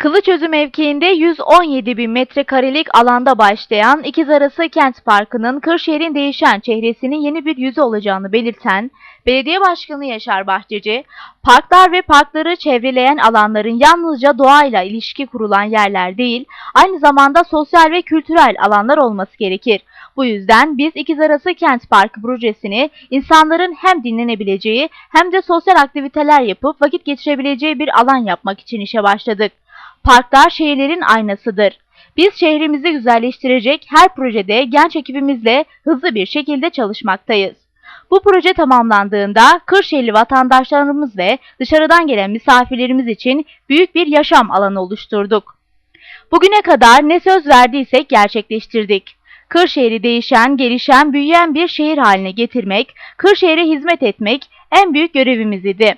Kılıçözü mevkiinde 117 bin metrekarelik alanda başlayan İkizarası Kent Parkı'nın Kırşehir'in değişen çehresinin yeni bir yüzü olacağını belirten Belediye Başkanı Yaşar Bahçeci, parklar ve parkları çevreleyen alanların yalnızca doğayla ilişki kurulan yerler değil, aynı zamanda sosyal ve kültürel alanlar olması gerekir. Bu yüzden biz İkizarası Kent Parkı projesini insanların hem dinlenebileceği hem de sosyal aktiviteler yapıp vakit geçirebileceği bir alan yapmak için işe başladık. Parklar şehirlerin aynasıdır. Biz şehrimizi güzelleştirecek her projede genç ekibimizle hızlı bir şekilde çalışmaktayız. Bu proje tamamlandığında Kırşehirli vatandaşlarımız ve dışarıdan gelen misafirlerimiz için büyük bir yaşam alanı oluşturduk. Bugüne kadar ne söz verdiysek gerçekleştirdik. Kırşehir'i değişen, gelişen, büyüyen bir şehir haline getirmek, Kırşehir'e hizmet etmek en büyük görevimiz idi.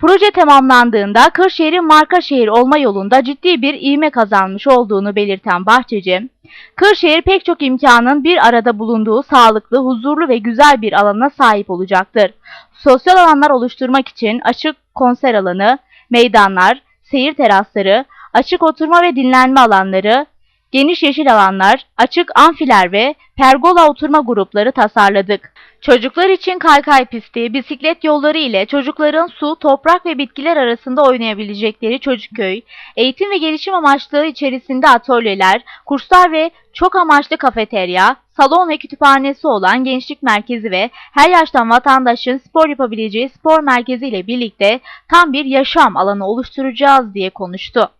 Proje tamamlandığında Kırşehir'in marka şehir olma yolunda ciddi bir ivme kazanmış olduğunu belirten Bahçeci, Kırşehir pek çok imkanın bir arada bulunduğu sağlıklı, huzurlu ve güzel bir alana sahip olacaktır. Sosyal alanlar oluşturmak için açık konser alanı, meydanlar, seyir terasları, açık oturma ve dinlenme alanları, geniş yeşil alanlar, açık amfiler ve pergola oturma grupları tasarladık. Çocuklar için kaykay pisti, bisiklet yolları ile çocukların su, toprak ve bitkiler arasında oynayabilecekleri çocuk köy, eğitim ve gelişim amaçlı içerisinde atölyeler, kurslar ve çok amaçlı kafeterya, salon ve kütüphanesi olan gençlik merkezi ve her yaştan vatandaşın spor yapabileceği spor merkezi ile birlikte tam bir yaşam alanı oluşturacağız diye konuştu.